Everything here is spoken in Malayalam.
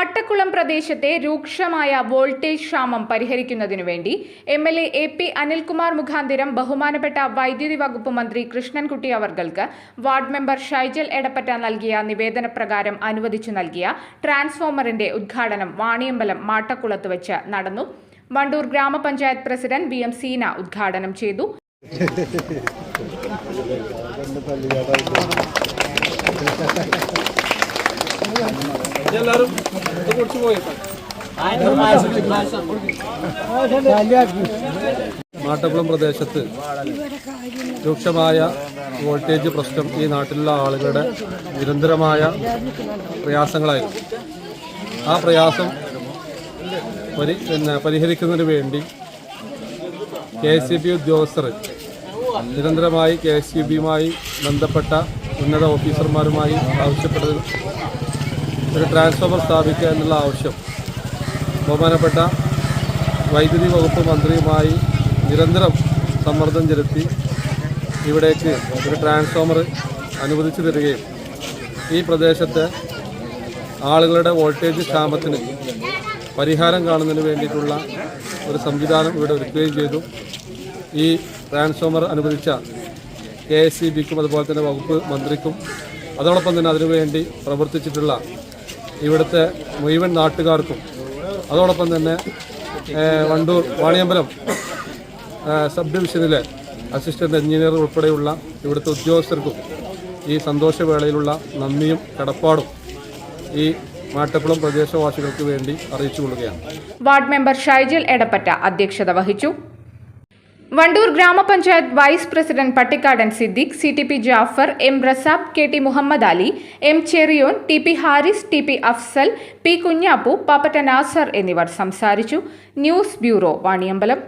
Mattakkulam പ്രദേശത്തെ രൂക്ഷമായ വോൾട്ടേജ് ക്ഷാമം പരിഹരിക്കുന്നതിനു വേണ്ടി M L A A P Anilkumar മുഖാന്തിരം ബഹുമാനപ്പെട്ട വൈദ്യുതി വകുപ്പ് മന്ത്രി കൃഷ്ണൻകുട്ടി അവർക്ക് വാർഡ് മെമ്പർ ഷൈജൽ എടപ്പറ്റ നൽകിയ നിവേദന പ്രകാരം അനുവദിച്ചു നൽകിയ ട്രാൻസ്ഫോമറിന്റെ ഉദ്ഘാടനം വാണിയമ്പലം മാട്ടക്കുളത്ത് വെച്ച് നടന്നു. വണ്ടൂർ ഗ്രാമപഞ്ചായത്ത് പ്രസിഡന്റ് വി എം സീന ഉദ്ഘാടനം ചെയ്തു. മാട്ടക്കുളം പ്രദേശത്ത് രൂക്ഷമായ വോൾട്ടേജ് പ്രശ്നം ഈ നാട്ടിലുള്ള ആളുകളുടെ നിരന്തരമായ പ്രയാസങ്ങളായിരുന്നു ആ പ്രയാസം പരി പിന്നെ പരിഹരിക്കുന്നതിന് വേണ്ടി കെ എസ് സി ബി ഉദ്യോഗസ്ഥർ നിരന്തരമായി കെ എസ് സി ബിയുമായി ബന്ധപ്പെട്ട ഉന്നത ഓഫീസർമാരുമായി ആവശ്യപ്പെട്ടത് ഒരു ട്രാൻസ്ഫോമർ സ്ഥാപിക്കുക എന്നുള്ള ആവശ്യം. ബഹുമാനപ്പെട്ട വൈദ്യുതി വകുപ്പ് മന്ത്രിയുമായി നിരന്തരം സമ്മർദ്ദം ചെലുത്തി ഇവിടേക്ക് ഒരു ട്രാൻസ്ഫോമർ അനുവദിച്ചു തരികയും ഈ പ്രദേശത്തെ ആളുകളുടെ വോൾട്ടേജ് ക്ഷാമത്തിന് പരിഹാരം കാണുന്നതിന് വേണ്ടിയിട്ടുള്ള ഒരു സംവിധാനം ഇവിടെ ഒരുക്കുകയും ചെയ്തു. ഈ ട്രാൻസ്ഫോമർ അനുവദിച്ച കെ എസ് സി ബിക്കും അതുപോലെ തന്നെ വകുപ്പ് മന്ത്രിക്കും അതോടൊപ്പം തന്നെ അതിനുവേണ്ടി പ്രവർത്തിച്ചിട്ടുള്ള ഇവിടുത്തെ മുഴുവൻ നാട്ടുകാർക്കും. അതോടൊപ്പം തന്നെ Wandoor Vaniyambalam sub division assistant engineer ഉൾപ്പെടെയുള്ള ഇവിടുത്തെ ഉദ്യോഗസ്ഥർക്കും ഈ സന്തോഷവേളയിലുള്ള നന്ദിയും കടപ്പാടും ഈ മാട്ടക്കുളം പ്രദേശവാസികൾക്ക് വേണ്ടി അറിയിച്ചു കൊള്ളുകയാണ് വാർഡ് മെമ്പർ ഷൈജിൽ എടപ്പറ്റ അധ്യക്ഷത വഹിച്ചു. വണ്ടൂർ ഗ്രാമപഞ്ചായത്ത് vice president Pattikkadan Siddique C T P Jafar M Rasab K T Muhammad Ali M Cheriyon T P Haris T P Afsal P Kunhappu Pappatta Nasar എന്നിവർ സംസാരിച്ചു. News bureau Vaniyambalam.